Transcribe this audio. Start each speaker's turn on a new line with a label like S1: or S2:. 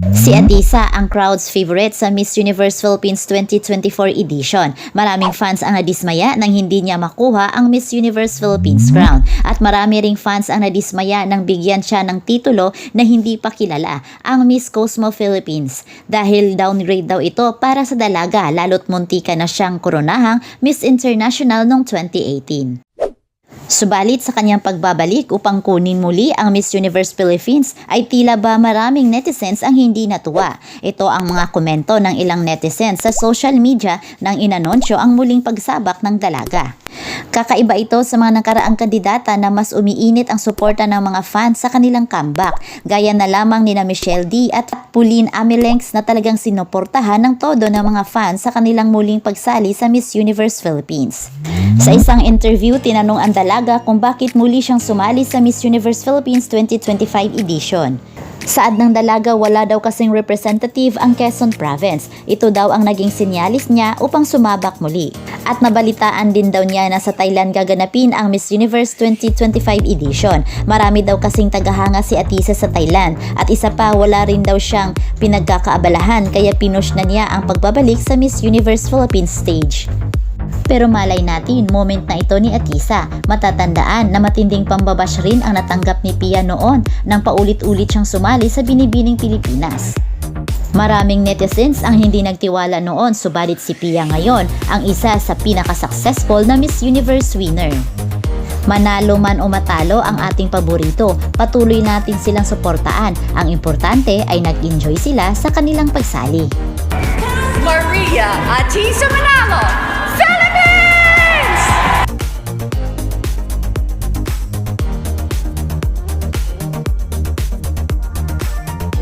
S1: Si Atisa ang crowd's favorite sa Miss Universe Philippines 2024 edition. Maraming fans ang nadismaya nang hindi niya makuha ang Miss Universe Philippines crown. At marami ring fans ang nadismaya nang bigyan siya ng titulo na hindi pa kilala, ang Miss Cosmo Philippines. Dahil downgrade daw ito para sa dalaga lalo't muntika na siyang koronahang Miss International noong 2018. Subalit sa kanyang pagbabalik upang kunin muli ang Miss Universe Philippines ay tila ba maraming netizens ang hindi natuwa. Ito ang mga komento ng ilang netizens sa social media nang inanunsyo ang muling pagsabak ng dalaga. Kakaiba ito sa mga nakaraang kandidata na mas umiinit ang suporta ng mga fans sa kanilang comeback, gaya na lamang ni na Michelle D at Pauline Amilenx na talagang sinuportahan ng todo ng mga fans sa kanilang muling pagsali sa Miss Universe Philippines. Sa isang interview, tinanong ang dalaga kung bakit muli siyang sumali sa Miss Universe Philippines 2025 edition. Saad ng dalaga wala daw kasing representative ang Quezon Province. Ito daw ang naging sinyalis niya upang sumabak muli. At nabalitaan din daw niya na sa Thailand gaganapin ang Miss Universe 2025 edition. Marami daw kasing tagahanga si Atisa sa Thailand at isa pa wala rin daw siyang pinagkakaabalahan kaya pinush na niya ang pagbabalik sa Miss Universe Philippines stage. Pero malay natin, moment na ito ni Atisa. Matatandaan na matinding pambabash rin ang natanggap ni Pia noon nang paulit-ulit siyang sumali sa Binibining Pilipinas. Maraming netizens ang hindi nagtiwala noon subalit si Pia ngayon ang isa sa pinaka-successful na Miss Universe winner. Manalo man o matalo ang ating paborito, patuloy natin silang suportaan. Ang importante ay nag-enjoy sila sa kanilang pagsali.
S2: Maria Atisa Manalo.